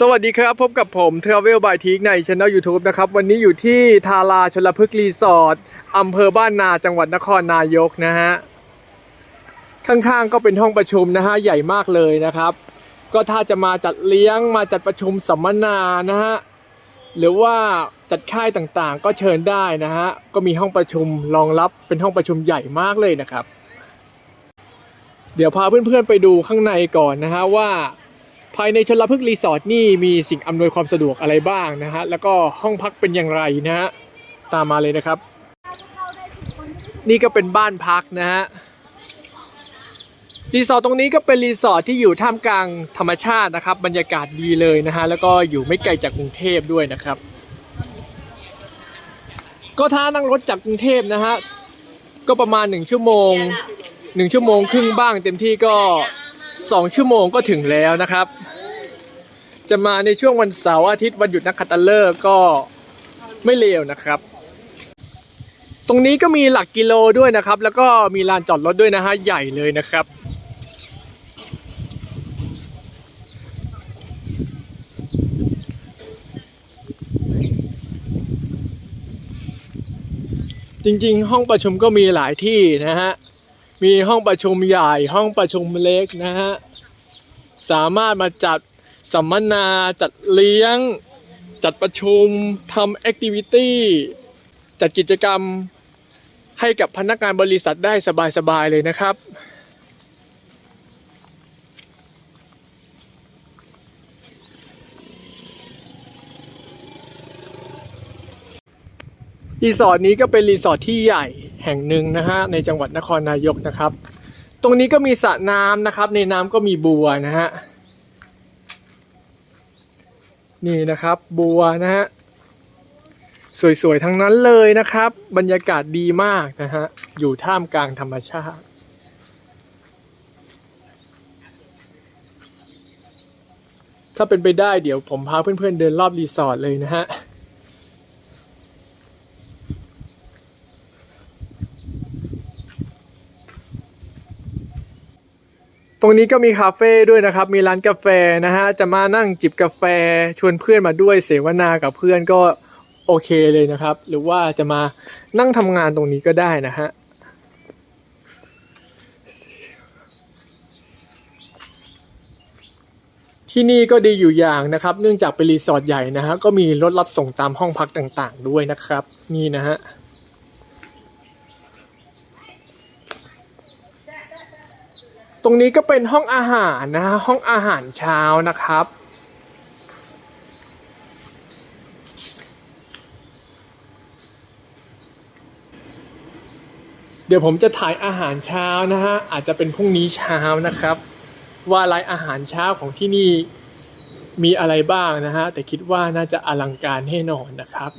สวัสดีครับ พบกับผม Travel by t ิ k ในช anel YouTube นะครับ วันนี้อยู่ที่ทาราชลพฤกษ์รีสอร์ทอำเภอบ้านนาจังหวัดนครนายกนะฮะ ข้างๆก็เป็นห้องประชุมนะฮะ ใหญ่มากเลยนะครับ ก็ถ้าจะมาจัดเลี้ยงมาจัดประชุมสัมมนานะฮะ หรือว่าจัดค่ายต่างๆ ก็เชิญได้นะฮะ ก็มีห้องประชุมรองรับเป็นห้องประชุมใหญ่มากเลยนะครับ เดี๋ยวพาเพื่อนๆไปดูข้างในก่อนนะฮะว่า ภายในชลพฤกษ์รีสอร์ทนี่มีสิ่งอำนวยความสะดวกอะไรบ้างนะฮะ แล้วก็ห้องพักเป็นอย่างไรนะฮะ ตามมาเลยนะครับ นี่ก็เป็นบ้านพักนะฮะ รีสอร์ทตรงนี้ก็เป็นรีสอร์ทที่อยู่ท่ามกลางธรรมชาตินะครับ บรรยากาศดีเลยนะฮะ แล้วก็อยู่ไม่ไกลจากกรุงเทพด้วยนะครับ ก็ถ้านั่งรถจากกรุงเทพนะฮะ ก็ประมาณ 1 ชั่วโมง 1 ชั่วโมงครึ่งบ้างเต็มที่ก็ 2 ชั่วโมงก็ถึงแล้วนะครับ จะมาในช่วงวันเสาร์อาทิตย์วันหยุดนักขัตฤกษ์ก็ไม่เลวนะครับ ตรงนี้ก็มีหลักกิโลด้วยนะครับ แล้วก็มีลานจอดรถด้วยนะฮะใหญ่เลยนะครับจริงๆ ห้องประชุมก็มีหลายที่นะฮะ มีห้องประชุมใหญ่ห้องประชุมเล็กนะฮะ สามารถมาจัดสัมมนาจัดเลี้ยง จัดประชุมทำแอคทิวิตี้จัดกิจกรรมให้กับพนักงานบริษัทได้สบายๆเลยนะครับ รีสอร์ทนี้ก็เป็นรีสอร์ทที่ใหญ่แห่งหนึ่งนะฮะในจังหวัดนครนายกนะครับ ตรงนี้ก็มีสระน้ำนะครับ ในน้ำก็มีบัวนะฮะนี่นะครับบัวนะฮะสวยๆทั้งนั้นเลยนะครับ บรรยากาศดีมากนะฮะอยู่ท่ามกลางธรรมชาติ ถ้าเป็นไปได้เดี๋ยวผมพาเพื่อนๆเดินรอบรีสอร์ทเลยนะฮะ ตรงนี้ก็มีคาเฟ่ด้วยนะครับ มีร้านกาแฟนะฮะ จะมานั่งจิบกาแฟชวนเพื่อนมาด้วยเสวนากับเพื่อนก็โอเคเลยนะครับ หรือว่าจะมานั่งทำงานตรงนี้ก็ได้นะฮะที่นี่ก็ดีอยู่อย่างนะครับ เนื่องจากเป็นรีสอร์ทใหญ่นะฮะ ก็มีรถรับส่งตามห้องพักต่างๆ ด้วยนะครับ นี่นะฮะ รงนี้ก็เป็นห้องอาหารนะฮะห้องอาหารเช้านะครับ เดี๋ยวผมจะถ่ายอาหารเช้านะฮะอาจจะเป็นพรุ่งนี้เช้านะครับ ว่ารายอาหารเช้าของที่นี่มีอะไรบ้างนะฮะแต่คิดว่าน่าจะอลังการแน่นอนนะครับ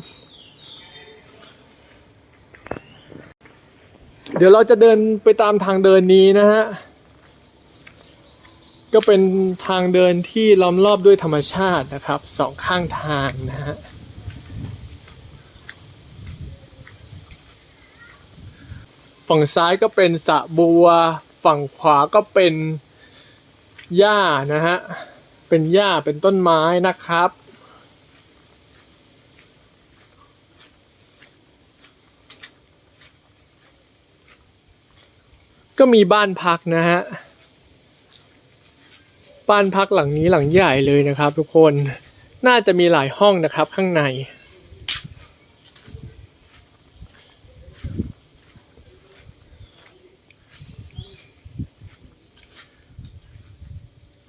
เดี๋ยวเราจะเดินไปตามทางเดินนี้นะฮะ ก็เป็นทางเดินที่ล้อมรอบด้วยธรรมชาตินะครับสองข้างทางนะฮะฝั่งซ้ายก็เป็นสระบัว ฝั่งขวาก็เป็นหญ้านะฮะ เป็นหญ้าเป็นต้นไม้นะครับ ก็มีบ้านพักนะฮะ บ้านพักหลังนี้หลังใหญ่เลยนะครับ ทุกคนน่าจะมีหลายห้องนะครับข้างใน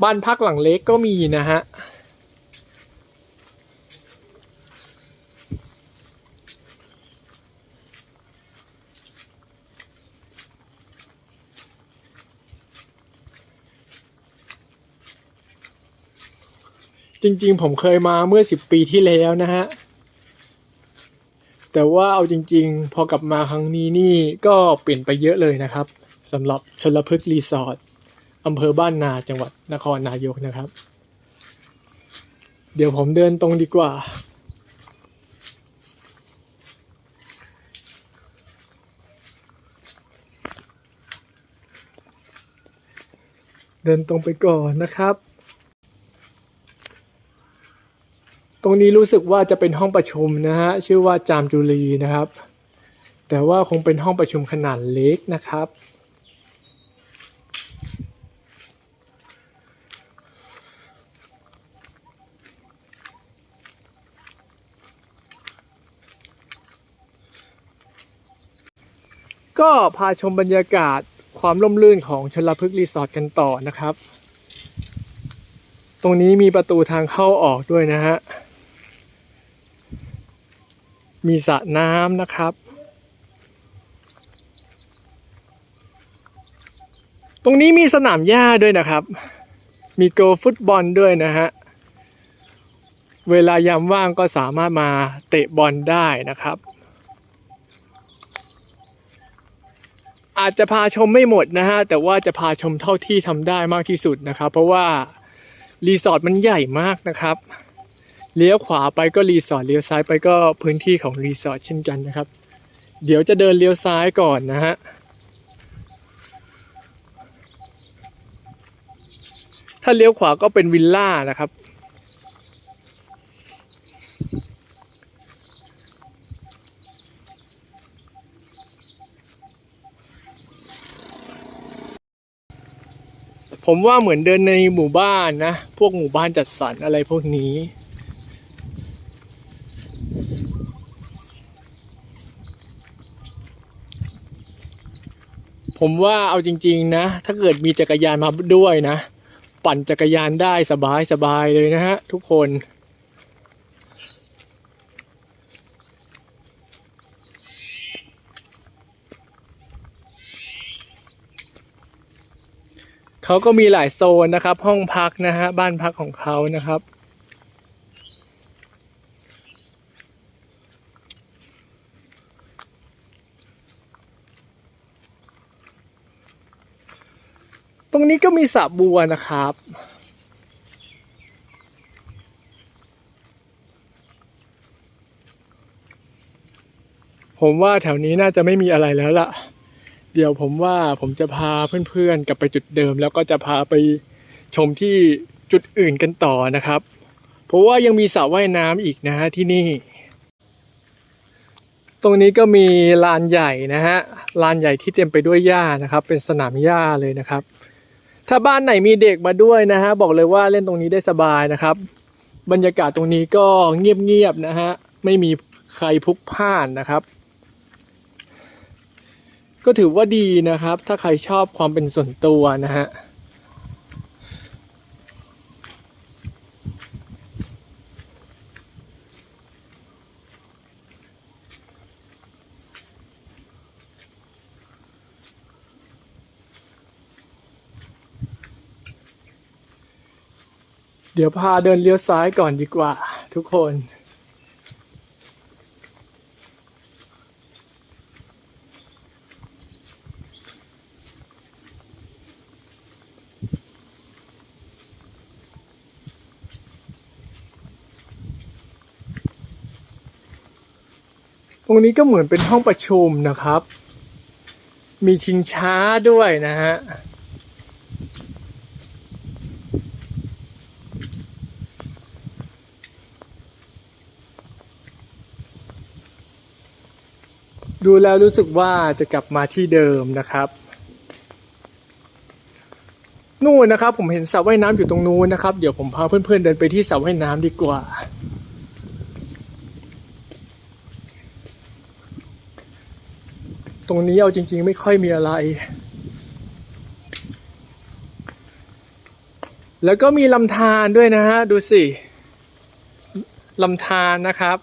บ้านพักหลังเล็กก็มีนะฮะ จริง ๆ ผมเคยมาเมื่อสิบปีที่แล้วนะฮะ แต่ว่าเอาจริง ๆ พอกลับมาครั้งนี้นี่ก็เปลี่ยนไปเยอะเลยนะครับสำหรับชลพฤกษ์รีสอร์ทอำเภอบ้านนาจังหวัดนครนายกนะครับ เดี๋ยวผมเดินตรงดีกว่า เดินตรงไปก่อนนะครับ ตรงนี้รู้สึกว่าจะเป็นห้องประชุมนะฮะชื่อว่าจามจุรีนะครับ แต่ว่าคงเป็นห้องประชุมขนาดเล็กนะครับ ก็พาชมบรรยากาศความร่มรื่นของชลพฤกษ์รีสอร์ทกันต่อนะครับ ตรงนี้มีประตูทางเข้าออกด้วยนะฮะ มีสระน้ำนะครับ ตรงนี้มีสนามหญ้าด้วยนะครับ มีโกลฟุตบอลด้วยนะฮะ เวลายามว่างก็สามารถมาเตะบอลได้นะครับ อาจจะพาชมไม่หมดนะฮะ แต่ว่าจะพาชมเท่าที่ทำได้มากที่สุดนะครับ เพราะว่ารีสอร์ทมันใหญ่มากนะครับ เลี้ยวขวาไปก็รีสอร์ทเลี้ยวซ้ายไปก็พื้นที่ของรีสอร์ทเช่นกันนะครับ เดี๋ยวจะเดินเลี้ยวซ้ายก่อนนะฮะถ้าเลี้ยวขวาก็เป็นวิลล่านะครับ ผมว่าเหมือนเดินในหมู่บ้านนะ พวกหมู่บ้านจัดสรรอะไรพวกนี้ ผมว่าเอาจริง ๆ นะ ถ้าเกิดมีจักรยานมาด้วยนะ ปั่นจักรยานได้สบายสบายๆเลยนะฮะทุกคนเขาก็มีหลายโซนนะครับ ห้องพักนะฮะบ้านพักของเขานะครับ รงนี้ก็มีสระบัวนะครับ ผมว่าแถวนี้น่าจะไม่มีอะไรแล้วล่ะ เดี๋ยวผมว่าผมจะพาเพื่อนๆกลับไปจุดเดิม แล้วก็จะพาไปชมที่จุดอื่นกันต่อนะครับ เพราะว่ายังมีสระว่ายน้ำอีกนะฮะที่นี่ ตรงนี้ก็มีลานใหญ่นะฮะลานใหญ่ที่เต็มไปด้วยหญ้านะครับ เป็นสนามหญ้าเลยนะครับ ถ้าบ้านไหนมีเด็กมาด้วยนะฮะบอกเลยว่าเล่นตรงนี้ได้สบายนะครับ บรรยากาศตรงนี้ก็เงียบๆนะฮะไม่มีใครพลุกพล่านนะครับ ก็ถือว่าดีนะครับ ถ้าใครชอบความเป็นส่วนตัวนะฮะ ดี๋ยวพาเดินเลี้ยวซ้ายก่อนดีกว่าทุกคน ตรงนี้ก็เหมือนเป็นห้องประชุมนะครับ มีชิงช้าด้วยนะฮะ ดูแล้วรู้สึกว่าจะกลับมาที่เดิมนะครับ นู่นนะครับ ผมเห็นสระว่ายน้ำอยู่ตรงนู้นนะครับ เดี๋ยวผมพาเพื่อนๆเดินไปที่สระว่ายน้ำดีกว่า ตรงนี้เอาจริง ๆ ไม่ค่อยมีอะไร แล้วก็มีลำธารด้วยนะฮะ ดูสิลำธารนะครับ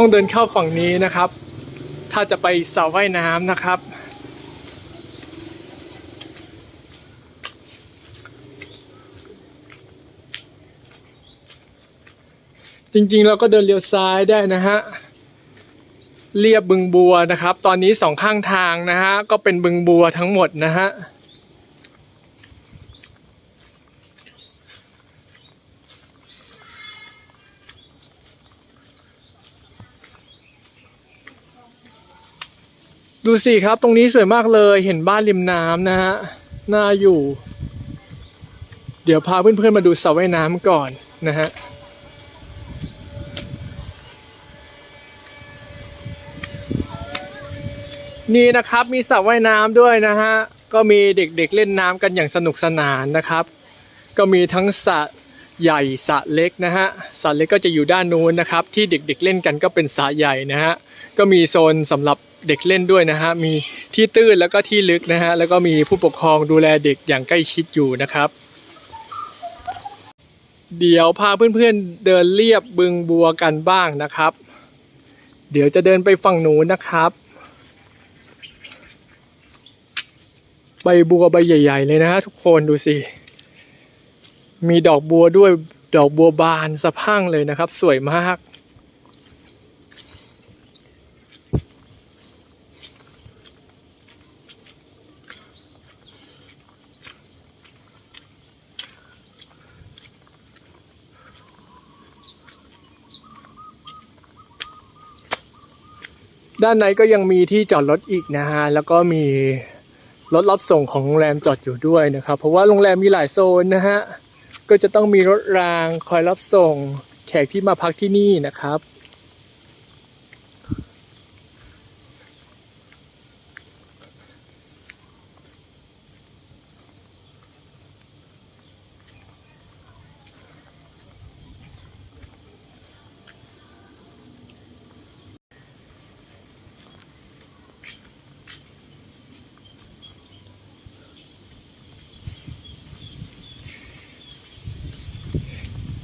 ต้องเดินเข้าฝั่งนี้นะครับ ถ้าจะไปสระว่ายน้ำนะครับ จริงๆเราก็เดินเลี้ยวซ้ายได้นะฮะเรียบบึงบัวนะครับ ตอนนี้สองข้างทางนะฮะก็เป็นบึงบัวทั้งหมดนะฮะ ดูสิครับ ตรงนี้สวยมากเลย เห็นบ้านริมน้ำนะฮะ น่าอยู่ เดี๋ยวพาเพื่อนๆมาดูสระว่ายน้ำก่อนนะฮะนี่นะครับมีสระว่ายน้ำด้วยนะฮะ ก็มีเด็กๆเล่นน้ำกันอย่างสนุกสนานนะครับ ก็มีทั้งสระ ใหญ่สระเล็กนะฮะสระเล็กก็จะอยู่ด้านนู้นนะครับ ที่เด็กๆเล่นกันก็เป็นสระใหญ่นะฮะก็มีโซนสำหรับเด็กเล่นด้วยนะฮะมีที่ตื้นแล้วก็ที่ลึกนะฮะแล้วก็มีผู้ปกครองดูแลเด็กอย่างใกล้ชิดอยู่นะครับเดี๋ยวพาเพื่อนๆเดินเลียบบึงบัวกันบ้างนะครับ เดี๋ยวจะเดินไปฝั่งนู้นนะครับ ใบบัวใบใหญ่ ๆ เลยนะฮะทุกคนดูสิ มีดอกบัวด้วยดอกบัวบานสะพั่งเลยนะครับ สวยมาก ด้านในก็ยังมีที่จอดรถอีกนะฮะ แล้วก็มีรถรับส่งของโรงแรมจอดอยู่ด้วยนะครับ เพราะว่าโรงแรมมีหลายโซนนะฮะ ก็จะต้องมีรถรางคอยรับส่งแขกที่มาพักที่นี่นะครับ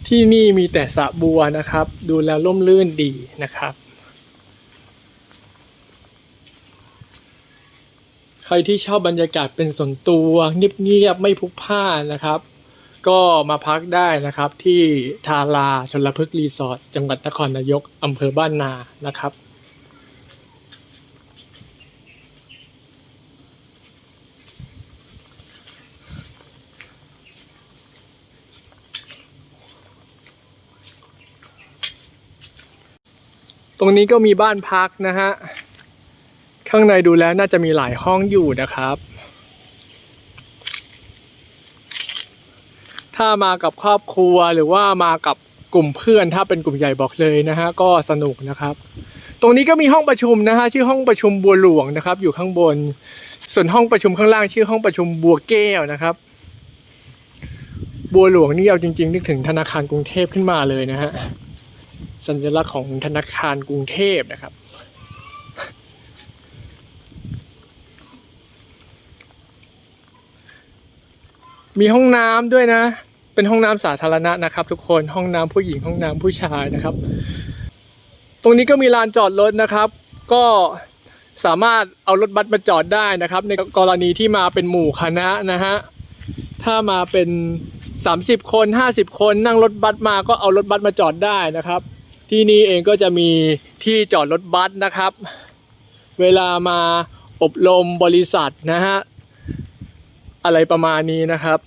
ที่นี่มีแต่สระบัวนะครับ ดูแล้วร่มรื่นดีนะครับ ใครที่ชอบบรรยากาศเป็นส่วนตัวเงียบๆไม่พลุกพล่านนะครับ ก็มาพักได้นะครับที่ทาราชลพฤกษ์รีสอร์ทจังหวัดนครนายกอำเภอบ้านนานะครับ ตรงนี้ก็มีบ้านพักนะฮะ ข้างในดูแล้วน่าจะมีหลายห้องอยู่นะครับ ถ้ามากับครอบครัวหรือว่ามากับกลุ่มเพื่อนถ้าเป็นกลุ่มใหญ่บอกเลยนะฮะก็สนุกนะครับ ตรงนี้ก็มีห้องประชุมนะฮะชื่อห้องประชุมบัวหลวงนะครับ อยู่ข้างบน ส่วนห้องประชุมข้างล่างชื่อห้องประชุมบัวแก้วนะครับ บัวหลวงนี่เอาจริง ๆ นึกถึงธนาคารกรุงเทพขึ้นมาเลยนะฮะ สัญลักษณ์ของธนาคารกรุงเทพนะครับ มีห้องน้ำด้วยนะ เป็นห้องน้ำสาธารณะนะครับ ทุกคนห้องน้ำผู้หญิงห้องน้ำผู้ชายนะครับ ตรงนี้ก็มีลานจอดรถนะครับ ก็สามารถเอารถบัสมาจอดได้นะครับ ในกรณีที่มาเป็นหมู่คณะนะฮะถ้ามาเป็น 30 คน 50 คนนั่งรถบัสมาก็เอารถบัสมาจอดได้นะครับ ที่นี่เองก็จะมีที่จอดรถบัสนะครับ เวลามาอบรมบริษัทนะฮะ อะไรประมาณนี้นะครับ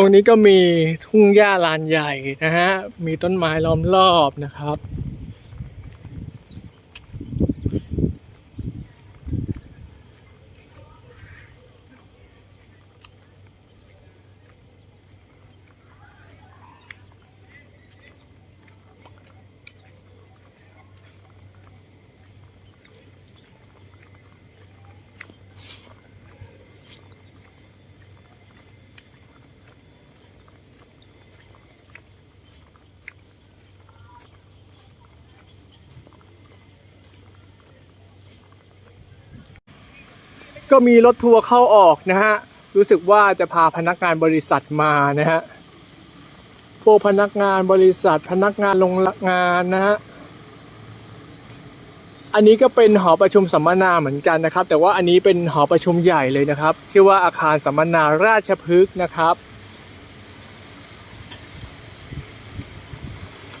ตรงนี้ก็มีทุ่งหญ้าลานใหญ่นะฮะ มีต้นไม้ล้อมรอบนะครับ ก็มีรถทัวร์เข้าออกนะฮะ รู้สึกว่าจะพาพนักงานบริษัทมานะฮะ พวกพนักงานบริษัทพนักงานโรงงานนะฮะ อันนี้ก็เป็นหอประชุมสัมมนาเหมือนกันนะครับ แต่ว่าอันนี้เป็นหอประชุมใหญ่เลยนะครับ ชื่อว่าอาคารสัมมนาราชพฤกษ์นะครับ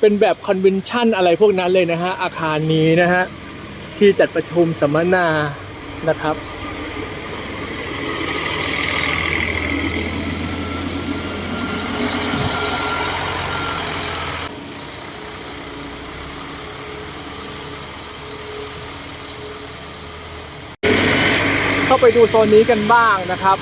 เป็นแบบคอนเวนชั่นอะไรพวกนั้นเลยนะฮะ อาคารนี้นะฮะ ที่จัดประชุมสัมมนานะครับ เข้าไปดูโซนนี้กันบ้างนะครับ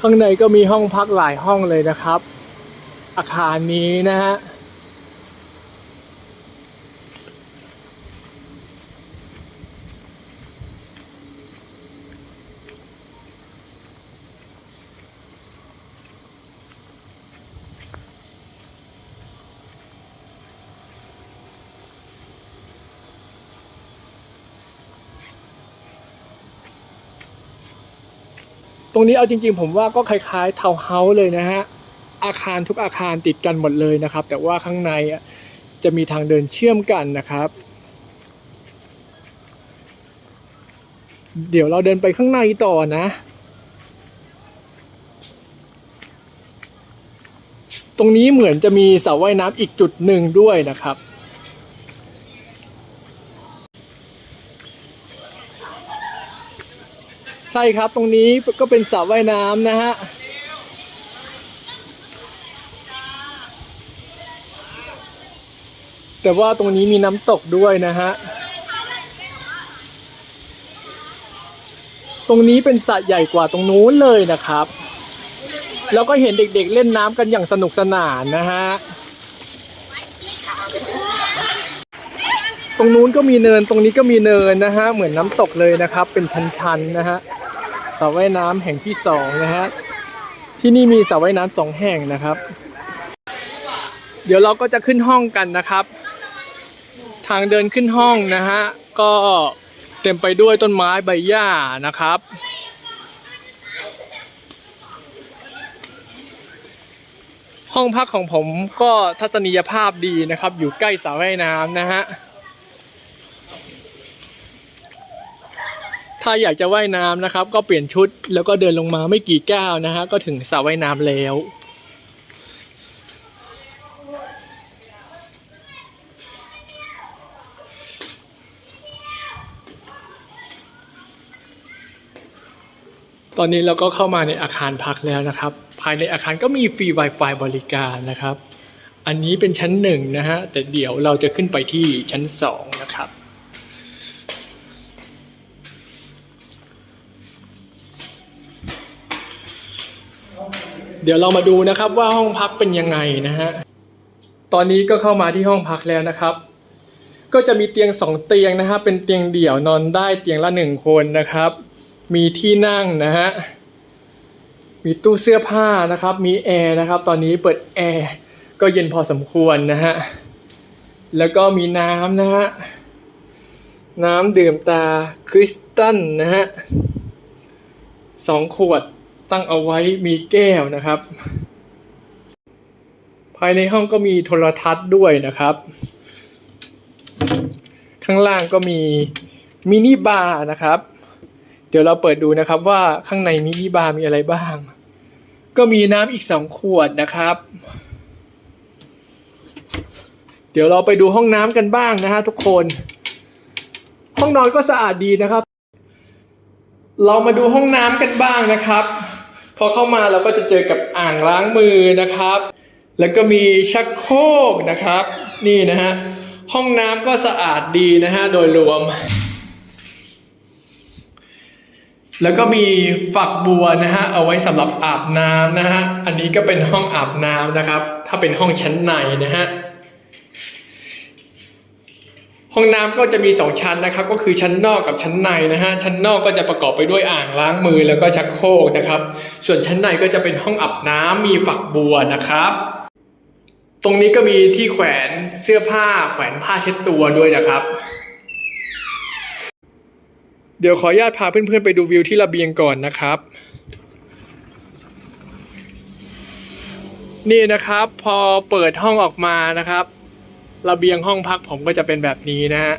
ข้างในก็มีห้องพักหลายห้องเลยนะครับ อาคารนี้นะฮะ รงนี้เอาจริงๆ ผมว่าก็คล้ายๆทาวน์เฮาส์เลยนะฮะอาคารทุกอาคารติดกันหมดเลยนะครับ แต่ว่าข้างในจะมีทางเดินเชื่อมกันนะครับ เดี๋ยวเราเดินไปข้างในต่อนะ ตรงนี้เหมือนจะมีสระว่ายน้ำอีกจุดหนึ่งด้วยนะครับ ใช่ครับตรงนี้ก็เป็นสระว่ายน้ำนะฮะแต่ว่าตรงนี้มีน้ำตกด้วยนะฮะ ตรงนี้เป็นสระใหญ่กว่าตรงนู้นเลยนะครับ แล้วก็เห็นเด็กๆเล่นน้ำกันอย่างสนุกสนานนะฮะ ตรงนู้นก็มีเนิน ตรงนี้ก็มีเนินนะฮะ เหมือนน้ำตกเลยนะครับ เป็นชันๆนะฮะ ระว่ายน้ำแห่งที่สองนะฮะที่นี่มีสระว่ายน้ำสองแห่งนะครับ เดี๋ยวเราก็จะขึ้นห้องกันนะครับ ทางเดินขึ้นห้องนะฮะก็เต็มไปด้วยต้นไม้ใบหญ้านะครับ ห้องพักของผมก็ทัศนียภาพดีนะครับ อยู่ใกล้สระว่ายน้ำนะฮะ ถ้าอยากจะว่ายน้ำนะครับ ก็เปลี่ยนชุดแล้วก็เดินลงมาไม่กี่ก้าวนะฮะก็ถึงสระว่ายน้ำแล้วตอนนี้เราก็เข้ามาในอาคารพักแล้วนะครับ ภายในอาคารก็มีฟรี Wi-Fi บริการนะครับ อันนี้เป็นชั้นหนึ่งนะฮะแต่เดี๋ยวเราจะขึ้นไปที่ชั้นสองนะครับ เดี๋ยวเรามาดูนะครับว่าห้องพักเป็นยังไงนะฮะ ตอนนี้ก็เข้ามาที่ห้องพักแล้วนะครับ ก็จะมีเตียงสองเตียงนะฮะเป็นเตียงเดี่ยวนอนได้เตียงละหนึ่งคนนะครับ มีที่นั่งนะฮะ มีตู้เสื้อผ้านะครับ มีแอร์นะครับ ตอนนี้เปิดแอร์ก็เย็นพอสมควรนะฮะ แล้วก็มีน้ำนะฮะ น้ำดื่มตาคริสตัลนะฮะสองขวด ตั้งเอาไว้มีแก้วนะครับ ภายในห้องก็มีโทรทัศน์ด้วยนะครับ ข้างล่างก็มีมินิบาร์นะครับ เดี๋ยวเราเปิดดูนะครับว่าข้างในมินิบาร์มีอะไรบ้าง ก็มีน้ำอีกสองขวดนะครับ เดี๋ยวเราไปดูห้องน้ำกันบ้างนะฮะทุกคน ห้องนอนก็สะอาดดีนะครับ เรามาดูห้องน้ำกันบ้างนะครับ อเข้ามาเราก็จะเจอกับอ่างล้างมือนะครับ แล้วก็มีชักโครกนะครับ นี่นะฮะห้องน้ำก็สะอาดดีนะฮะโดยรวม แล้วก็มีฝักบัวนะฮะเอาไว้สำหรับอาบน้ำนะฮะอันนี้ก็เป็นห้องอาบน้ำนะครับ ถ้าเป็นห้องชั้นในนะฮะ ห้องน้ำก็จะมีสองชั้นนะครับ ก็คือชั้นนอกกับชั้นในนะฮะชั้นนอกก็จะประกอบไปด้วยอ่างล้างมือแล้วก็ชักโครกนะครับ ส่วนชั้นในก็จะเป็นห้องอาบน้ำมีฝักบัวนะครับ ตรงนี้ก็มีที่แขวนเสื้อผ้าแขวนผ้าเช็ดตัวด้วยนะครับ เดี๋ยวขออนุญาตพาเพื่อนๆไปดูวิวที่ระเบียงก่อนนะครับ นี่นะครับพอเปิดห้องออกมานะครับ ระเบียงห้องพักผมก็จะเป็นแบบนี้นะฮะ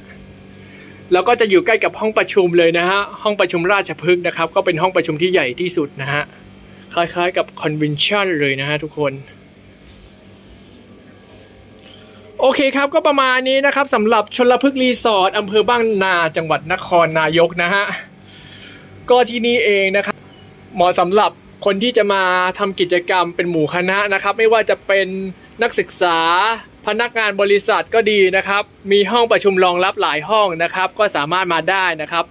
แล้วก็จะอยู่ใกล้กับห้องประชุมเลยนะฮะห้องประชุมราชพฤกษ์นะครับ ก็เป็นห้องประชุมที่ใหญ่ที่สุดนะฮะคล้ายๆกับคอนเวนชั่นเลยนะฮะทุกคนโอเคครับก็ประมาณนี้นะครับสำหรับชลพฤกษ์รีสอร์ทอำเภอบ้านนาจังหวัดนครนายกนะฮะก็ที่นี่เองนะครับเหมาะสำหรับคนที่จะมาทำกิจกรรมเป็นหมู่คณะนะครับ ไม่ว่าจะเป็นนักศึกษา พนักงานบริษัทก็ดีนะครับ มีห้องประชุมรองรับหลายห้องนะครับ ก็สามารถมาได้นะครับ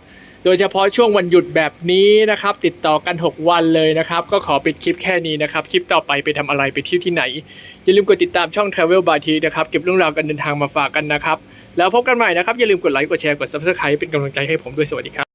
โดยเฉพาะช่วงวันหยุดแบบนี้นะครับ ติดต่อกัน 6 วันเลยนะครับ ก็ขอปิดคลิปแค่นี้นะครับ คลิปต่อไปไปทำอะไรไปเที่ยวที่ไหน อย่าลืมกดติดตามช่อง Travel by T นะครับ เก็บเรื่องราวการเดินทางมาฝากกันนะครับ แล้วพบกันใหม่นะครับ อย่าลืมกดไลค์ กดแชร์ กด Subscribe เป็นกำลังใจให้ผมด้วย สวัสดีครับ